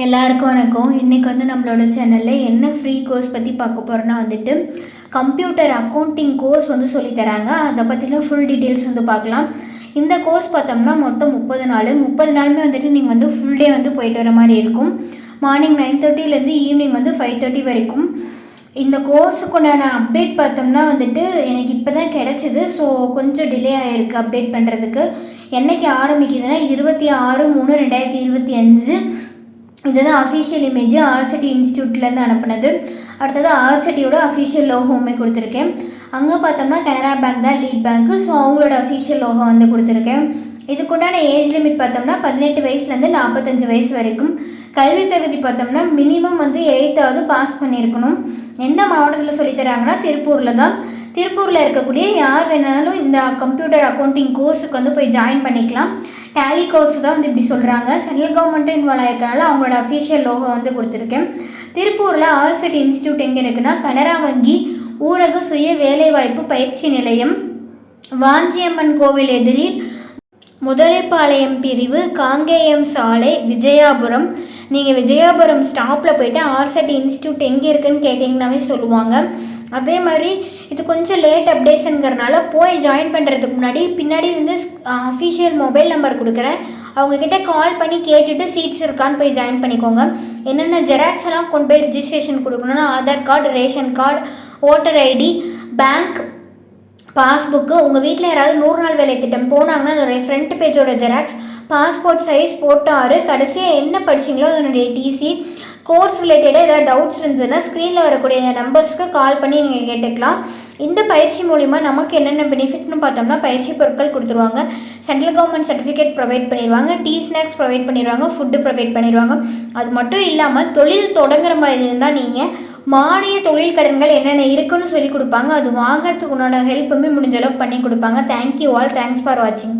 எல்லாருக்கும் வணக்கம். இன்றைக்கி வந்து நம்மளோட சேனலில் என்ன ஃப்ரீ கோர்ஸ் பற்றி பார்க்க போகிறோன்னா வந்துட்டு கம்ப்யூட்டர் அக்கௌண்டிங் கோர்ஸ் வந்து சொல்லித் தராங்க. அதை பற்றிலாம் ஃபுல் டீட்டெயில்ஸ் வந்து பார்க்கலாம். இந்த கோர்ஸ் பார்த்தோம்னா மொத்தம் முப்பது நாள். முப்பது நாளுமே வந்துட்டு நீங்கள் வந்து ஃபுல் டே வந்து போயிட்டு வர மாதிரி இருக்கும். மார்னிங் நைன் தேர்ட்டிலேருந்து ஈவினிங் வந்து ஃபைவ் தேர்ட்டி வரைக்கும். இந்த கோர்ஸுக்குண்டான அப்டேட் பார்த்தோம்னா வந்துட்டு எனக்கு இப்போ தான் கிடச்சிது. ஸோ கொஞ்சம் டிலே ஆகிருக்கு அப்டேட் பண்ணுறதுக்கு என்னைக்கு ஆரம்பிக்குதுன்னா இருபத்தி ஆறு மூணு ரெண்டாயிரத்தி இருபத்தி அஞ்சு. இதுதான் அஃபிஷியல் இமேஜ் ஆர்சிடி இன்ஸ்டியூட்லேருந்து அனுப்புனது. அடுத்தது ஆர்சிட்டியோட அஃபிஷியல் லோகோவுமே கொடுத்துருக்கேன். அங்கே பார்த்தோம்னா கனரா பேங்க் தான் லீட் பேங்க்கு ஸோ அவங்களோட அஃபிஷியல் லோகோ வந்து கொடுத்துருக்கேன். இதுக்குண்டான ஏஜ் லிமிட் பார்த்தோம்னா பதினெட்டு வயசுலேருந்து நாற்பத்தஞ்சு வயசு வரைக்கும். கல்வி தகுதி பார்த்தோம்னா மினிமம் வந்து எயித்தாவது பாஸ் பண்ணியிருக்கணும். எந்த மாவட்டத்தில் சொல்லித்தராங்கன்னா திருப்பூரில் தான். திருப்பூரில் இருக்கக்கூடிய யார் வேணாலும் இந்த கம்ப்யூட்டர் அக்கௌண்டிங் கோர்ஸுக்கு வந்து போய் ஜாயின் பண்ணிக்கலாம். டேலி கோர்ஸ் தான் வந்து இப்படி சொல்கிறாங்க சென்ட்ரல் கவர்மெண்ட்டும் இன்வால்வ் ஆயிருக்கனால அவங்களோட அஃபிஷியல் லோகோ வந்து கொடுத்துருக்கேன். திருப்பூரில் ஆர்சிட்டி இன்ஸ்டியூட் எங்கே இருக்குன்னா கனரா வங்கி ஊரக சுய வேலைவாய்ப்பு பயிற்சி நிலையம் வாஞ்சியம்மன் கோவில் எதிரில் முதலைப்பாளையம் பிரிவு காங்கேயம் சாலை விஜயாபுரம். நீங்கள் விஜயாபுரம் ஸ்டாப்பில் போயிட்டு ஆர்செட் இன்ஸ்டியூட் எங்கே இருக்குன்னு கேட்டிங்கனாவே சொல்லுவாங்க. அதே மாதிரி இது கொஞ்சம் லேட் அப்டேஷனுங்கிறனால போய் ஜாயின் பண்ணுறதுக்கு முன்னாடி பின்னாடி வந்து அஃபிஷியல் மொபைல் நம்பர் கொடுக்குறேன். அவங்கக்கிட்ட கால் பண்ணி கேட்டுட்டு சீட்ஸ் இருக்கான்னு போய் ஜாயின் பண்ணிக்கோங்க. என்னென்ன ஜெராக்ஸ் எல்லாம் கொண்டு போய் ரிஜிஸ்ட்ரேஷன் கொடுக்கணும்னா Aadhaar card ration card voter ID bank passbook உங்கள் வீட்டில் யாராவது நூறு நாள் வேலை திட்டம் போனாங்கன்னா அதோடைய ஃப்ரண்ட் பேஜோட ஜெராக்ஸ் பாஸ்போர்ட் சைஸ் ஃபோட்டோ ஆறு. கடைசியாக என்ன படிச்சிங்களோ அதனுடைய டிசி கோர்ஸ் ரிலேட்டடாக ஏதாவது டவுட்ஸ் இருந்ததுன்னா ஸ்க்ரீனில் வரக்கூடிய இந்த நம்பர்ஸ்க்கு கால் பண்ணி நீங்கள் கேட்டுக்கலாம். இந்த பயிற்சி மூலிமா நமக்கு என்னென்ன பெனிஃபிட்னு பார்த்தோம்னா பயிற்சி பொருட்கள் கொடுத்துருவாங்க. சென்ட்ரல் கவர்மெண்ட் சர்டிஃபிகேட் ப்ரொவைட் பண்ணிடுவாங்க டீ ஸ்நாக்ஸ் ப்ரொவைட் பண்ணிடுவாங்க ஃபுட்டு ப்ரொவைட் பண்ணிடுவாங்க அது மட்டும் இல்லாமல் தொழில் தொடங்குற மாதிரி இருந்தால் நீங்கள் மானிய தொழில் கடன்கள் என்னென்ன இருக்குன்னு சொல்லி கொடுப்பாங்க. அது வாங்கிறதுக்கு உன்னோட ஹெல்ப்புமே முடிஞ்ச அளவுக்கு பண்ணி கொடுப்பாங்க. தேங்க்யூ ஆல் தேங்க்ஸ் ஃபார் வாட்சிங்